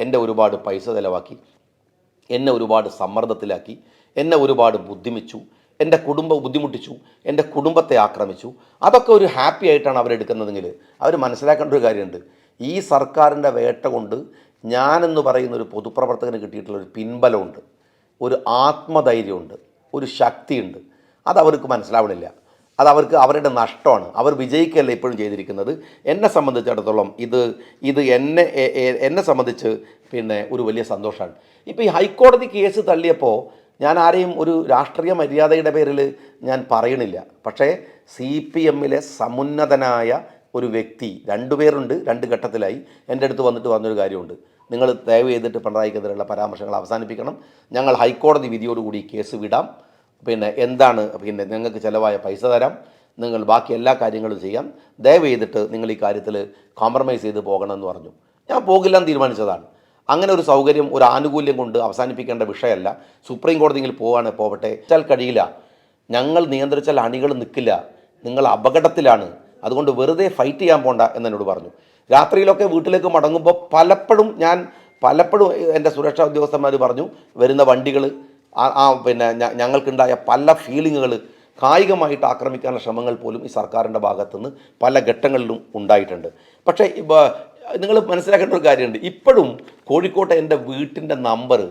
എന്റെ ഒരുപാട് പൈസ ചിലവാക്കി എന്നെ ഒരുപാട് സമ്മർദ്ദത്തിലാക്കി എന്നെ ഒരുപാട് ബുദ്ധിമിച്ചു എന്റെ കുടുംബം ബുദ്ധിമുട്ടിച്ചു എന്റെ കുടുംബത്തെ ആക്രമിച്ചു. അതൊക്കെ ഒരു ഹാപ്പി ആയിട്ടാണ് അവരെടുക്കുന്നതെങ്കിൽ അവർ മനസ്സിലാക്കേണ്ട ഒരു കാര്യമുണ്ട്. ഈ സർക്കാരിന്റെ വേട്ട കൊണ്ട് ഞാനെന്ന് പറയുന്ന ഒരു പൊതുപ്രവർത്തകന് കിട്ടിയിട്ടുള്ള ഒരു പിൻബലമുണ്ട്. ഒരു ആത്മധൈര്യമുണ്ട്. ഒരു ശക്തിയുണ്ട്. അതവർക്ക് മനസ്സിലാവണില്ല. അത് അവർക്ക് അവരുടെ നഷ്ടമാണ്. അവർ വിജയിക്കല്ല ഇപ്പോഴും ചെയ്തിരിക്കുന്നത്? എന്നെ സംബന്ധിച്ചിടത്തോളം ഇത് ഇത് എന്നെ എന്നെ സംബന്ധിച്ച് പിന്നെ ഒരു വലിയ സന്തോഷമാണ് ഇപ്പോൾ ഈ ഹൈക്കോടതി കേസ് തള്ളിയപ്പോൾ ഞാൻ ആരെയും ഒരു രാഷ്ട്രീയ മര്യാദയുടെ പേരിൽ ഞാൻ പറയണില്ല. പക്ഷേ സി പി എമ്മിലെ സമുന്നതനായ ഒരു വ്യക്തി രണ്ടുപേരുണ്ട് രണ്ട് ഘട്ടത്തിലായി എന്റെ അടുത്ത് വന്നിട്ട് പറഞ്ഞൊരു കാര്യമുണ്ട്. നിങ്ങൾ ദയവ് ചെയ്തിട്ട് പിണറായിക്കെതിരെയുള്ള പരാമർശങ്ങൾ അവസാനിപ്പിക്കണം. ഞങ്ങൾ ഹൈക്കോടതി വിധിയോടുകൂടി കേസ് വിടാം. പിന്നെ എന്താണ് പിന്നെ നിങ്ങൾക്ക് ചിലവായ പൈസ തരാം. നിങ്ങൾ ബാക്കി എല്ലാ കാര്യങ്ങളും ചെയ്യാം. ദയവ് ചെയ്തിട്ട് നിങ്ങൾ ഈ കാര്യത്തിൽ കോംപ്രമൈസ് ചെയ്ത് പോകണമെന്ന് പറഞ്ഞു. ഞാൻ പോകില്ലെന്ന് തീരുമാനിച്ചതാണ്. അങ്ങനെ ഒരു സൗകര്യം ഒരു ആനുകൂല്യം കൊണ്ട് അവസാനിപ്പിക്കേണ്ട വിഷയമല്ല. സുപ്രീം കോടതിയിൽ പോവാണ് പോവട്ടെ. വെച്ചാൽ കഴിയില്ല. ഞങ്ങൾ നിയന്ത്രിച്ചാൽ അണികൾ നിൽക്കില്ല. നിങ്ങൾ അപകടത്തിലാണ്. അതുകൊണ്ട് വെറുതെ ഫൈറ്റ് ചെയ്യാൻ പോണ്ട എന്നോട് പറഞ്ഞു. രാത്രിയിലൊക്കെ വീട്ടിലേക്ക് മടങ്ങുമ്പോൾ പലപ്പോഴും ഞാൻ പലപ്പോഴും എന്റെ സുരക്ഷാ ഉദ്യോഗസ്ഥന്മാർ പറഞ്ഞു വരുന്ന വണ്ടികൾ ആ പിന്നെ ഞങ്ങൾക്കുണ്ടായ പല ഫീലിങ്ങുകൾ കായികമായിട്ട് ആക്രമിക്കാനുള്ള ശ്രമങ്ങൾ പോലും ഈ സർക്കാരിന്റെ ഭാഗത്തുനിന്ന് പല ഘട്ടങ്ങളിലും ഉണ്ടായിട്ടുണ്ട്. പക്ഷേ നിങ്ങൾ മനസ്സിലാക്കേണ്ട ഒരു കാര്യമുണ്ട്. ഇപ്പോഴും കോഴിക്കോട്ടെ എന്റെ വീട്ടിന്റെ നമ്പർ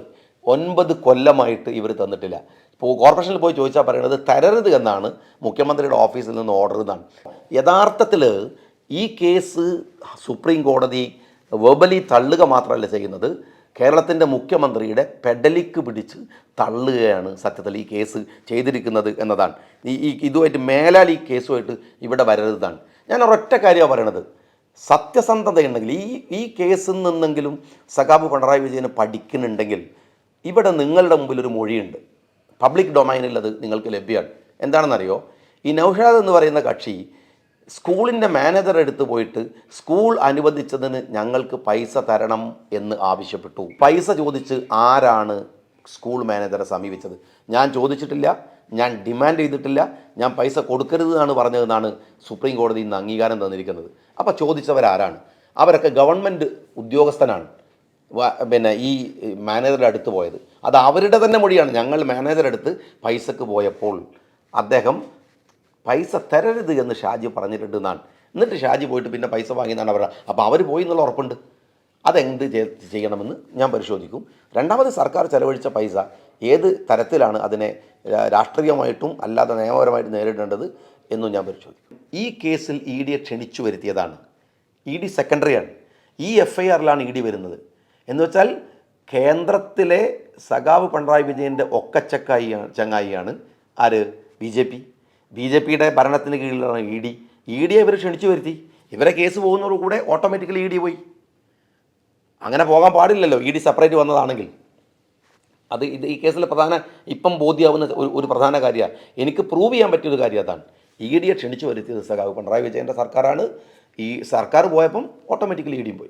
ഒൻപത് കൊല്ലമായിട്ട് ഇവർ തന്നിട്ടില്ല. ഇപ്പോൾ കോർപ്പറേഷനിൽ പോയി ചോദിച്ചാൽ പറയുന്നത് തരരുത് എന്നാണ് മുഖ്യമന്ത്രിയുടെ ഓഫീസിൽ നിന്ന് ഓർഡർ എന്നാണ് യഥാർത്ഥത്തിൽ ഈ കേസ് സുപ്രീം കോടതി വെബലി തള്ളുക മാത്രമല്ല ചെയ്യുന്നത്. കേരളത്തിന്റെ മുഖ്യമന്ത്രിയുടെ പെഡലിക്ക് പിടിച്ച് തള്ളുകയാണ് സത്യത്തിൽ ഈ കേസ് ചെയ്തിരിക്കുന്നത് എന്നതാണ്. ഈ ഈ ഇതുമായിട്ട് മേലാൽ ഈ കേസുമായിട്ട് ഇവിടെ വരരുതാണ്. ഞാൻ ഒരൊറ്റ കാര്യമാണ് പറയണത്. സത്യസന്ധതയുണ്ടെങ്കിൽ ഈ ഈ കേസിൽ നിന്നെങ്കിലും സഖാബ് പിണറായി വിജയന് പഠിക്കുന്നുണ്ടെങ്കിൽ ഇവിടെ നിങ്ങളുടെ മുമ്പിൽ ഒരു മൊഴിയുണ്ട്. പബ്ലിക് ഡൊമൈനിൽ അത് നിങ്ങൾക്ക് ലഭ്യമാണ്. എന്താണെന്നറിയോ? ഈ നൗഷാദ് എന്ന് പറയുന്ന കക്ഷി സ്കൂളിന്റെ മാനേജർ എടുത്തു പോയിട്ട് സ്കൂൾ അനുവദിച്ചതിന് ഞങ്ങൾക്ക് പൈസ തരണം എന്ന് ആവശ്യപ്പെട്ടു. പൈസ ചോദിച്ച് ആരാണ് സ്കൂൾ മാനേജറെ സമീപിച്ചത്? ഞാൻ ചോദിച്ചിട്ടില്ല ഞാൻ ഡിമാൻഡ് ചെയ്തിട്ടില്ല ഞാൻ പൈസ കൊടുക്കരുത് എന്നാണ് പറഞ്ഞതെന്നാണ് സുപ്രീം കോടതി ഇന്ന് അംഗീകാരം തന്നിരിക്കുന്നത്. അപ്പോൾ ചോദിച്ചവരാരാണ്? അവരൊക്കെ ഗവൺമെന്റ് ഉദ്യോഗസ്ഥനാണ്. പിന്നെ ഈ മാനേജറുടെ അടുത്ത് പോയത്. അത് അവരുടെ തന്നെ മൊഴിയാണ്. ഞങ്ങൾ മാനേജറെടുത്ത് പൈസക്ക് പോയപ്പോൾ അദ്ദേഹം പൈസ തരരുത് എന്ന് ഷാജി പറഞ്ഞിട്ടുണ്ട് എന്നാണ്. എന്നിട്ട് ഷാജി പോയിട്ട് പിന്നെ പൈസ വാങ്ങിയെന്നാണ് അവരുടെ അപ്പോൾ അവർ പോയി എന്നുള്ള ഉറപ്പുണ്ട്. അതെന്ത് ചെയ്- ചെയ്യണമെന്ന് ഞാൻ പരിശോധിക്കും. രണ്ടാമത് സർക്കാർ ചെലവഴിച്ച പൈസ ഏത് തരത്തിലാണ് അതിനെ രാഷ്ട്രീയമായിട്ടും അല്ലാതെ നിയമപരമായിട്ട് നേരിടേണ്ടത് എന്നും ഞാൻ പരിശോധിക്കും. ഈ കേസിൽ ഇ ഡിയെ ക്ഷണിച്ചു വരുത്തിയതാണ്. ഇ ഡി സെക്കൻഡറിയാണ്. ഈ എഫ് ഐ ആറിലാണ് ഇ ഡി വരുന്നത്. എന്ന് വെച്ചാൽ കേന്ദ്രത്തിലെ സഖാവ് പിണറായി വിജയന്റെ ഒക്കച്ചക്കായി ചങ്ങായിയാണ്. ആര്? B J P. B J പിയുടെ ഭരണത്തിന് കീഴിലാണ് ഇ ഡി. ഇ ഡിയെ ഇവർ ക്ഷണിച്ചു വരുത്തി. ഇവരെ കേസ് പോകുന്നതോടു കൂടെ ഓട്ടോമാറ്റിക്കലി ഇ ഡി പോയി. അങ്ങനെ പോകാൻ പാടില്ലല്ലോ. ഇ ഡി സെപ്പറേറ്റ് വന്നതാണെങ്കിൽ. അത് ഇത് ഈ കേസിലെ പ്രധാന ഇപ്പം ബോധ്യമാവുന്ന ഒരു ഒരു പ്രധാന കാര്യമാണ്. എനിക്ക് പ്രൂവ് ചെയ്യാൻ പറ്റിയൊരു കാര്യം അതാണ്. ഇ ഡിയെ ക്ഷണിച്ചു വരുത്തിയത് സഖാവ് പിണറായി വിജയന്റെ സർക്കാരാണ്. ഈ സർക്കാർ പോയപ്പം ഓട്ടോമാറ്റിക്കലി ഇ ഡിയും പോയി.